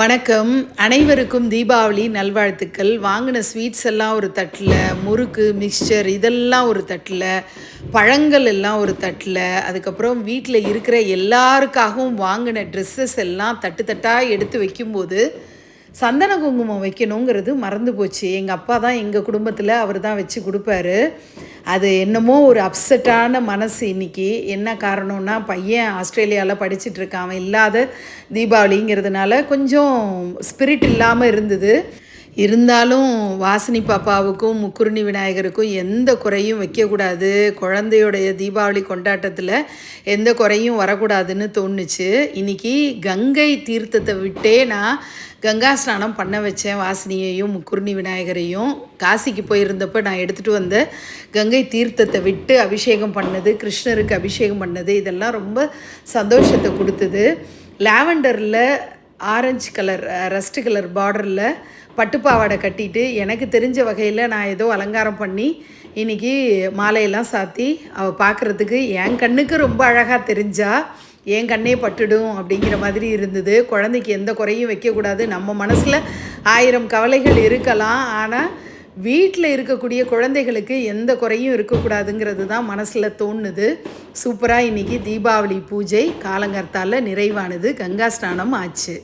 வணக்கம். அனைவருக்கும் தீபாவளி நல்வாழ்த்துக்கள். வாங்கின ஸ்வீட்ஸ் எல்லாம் ஒரு தட்டில் முறுக்கு மிக்சர் இதெல்லாம் ஒரு தட்டில் பழங்கள் எல்லாம் ஒரு தட்டில். அதுக்கப்புறம் வீட்டில் இருக்கிற எல்லாருக்காகவும் வாங்கின ட்ரெஸ்ஸஸ் எல்லாம் தட்டு தட்டாக எடுத்து வைக்கும்போது சந்தன குங்குமம் வைக்கணுங்கிறது மறந்து போச்சு. எங்கள் அப்பா தான் எங்கள் குடும்பத்தில் அவர் தான் வச்சு கொடுப்பாரு. அது என்னமோ ஒரு அப்செட்டான மனசு இன்னைக்கு. என்ன காரணம்னா பையன் ஆஸ்திரேலியாவில் படிச்சுட்டு இருக்கான். அவன் இல்லாத தீபாவளிங்கிறதுனால கொஞ்சம் ஸ்பிரிட் இல்லாமல் இருந்தது. இருந்தாலும் வாசினி பாப்பாவுக்கும் முக்குருணி விநாயகருக்கும் எந்த குறையும் வைக்கக்கூடாது. குழந்தையுடைய தீபாவளி கொண்டாட்டத்தில் எந்த குறையும் வரக்கூடாதுன்னு தோணுச்சு. இன்னைக்கு கங்கை தீர்த்தத்தை விட்டே நான் கங்கா ஸ்நானம் பண்ண வச்சேன் வாசினியையும் முக்குருணி விநாயகரையும். காசிக்கு போயிருந்தப்போ நான் எடுத்துகிட்டு வந்த கங்கை தீர்த்தத்தை விட்டு அபிஷேகம் பண்ணது கிருஷ்ணருக்கு அபிஷேகம் பண்ணது இதெல்லாம் ரொம்ப சந்தோஷத்தை கொடுத்தது. லாவெண்டரில் ஆரஞ்சு கலர் ரஸ்ட் கலர் பார்டரில் பட்டுப்பாவாடை கட்டிட்டு எனக்கு தெரிஞ்ச வகையில் நான் ஏதோ அலங்காரம் பண்ணி இன்றைக்கி மாலையெல்லாம் சாத்தி அவள் பார்க்குறதுக்கு என் கண்ணுக்கு ரொம்ப அழகாக தெரிஞ்சா என் கண்ணே பட்டுடும் அப்படிங்கிற மாதிரி இருந்தது. குழந்தைக்கு எந்த குறையும் வைக்கக்கூடாது நம்ம மனசில் ஆயிரம் கவலைகள் இருக்கலாம். ஆனால் வீட்டில் இருக்கக்கூடிய குழந்தைகளுக்கு எந்த குறையும் இருக்கக்கூடாதுங்கிறது தான் மனசில் தோணுது. சூப்பராக இன்றைக்கி தீபாவளி பூஜை காலங்கர்த்தால நிறைவானது. கங்கா ஸ்நானம் ஆச்சு.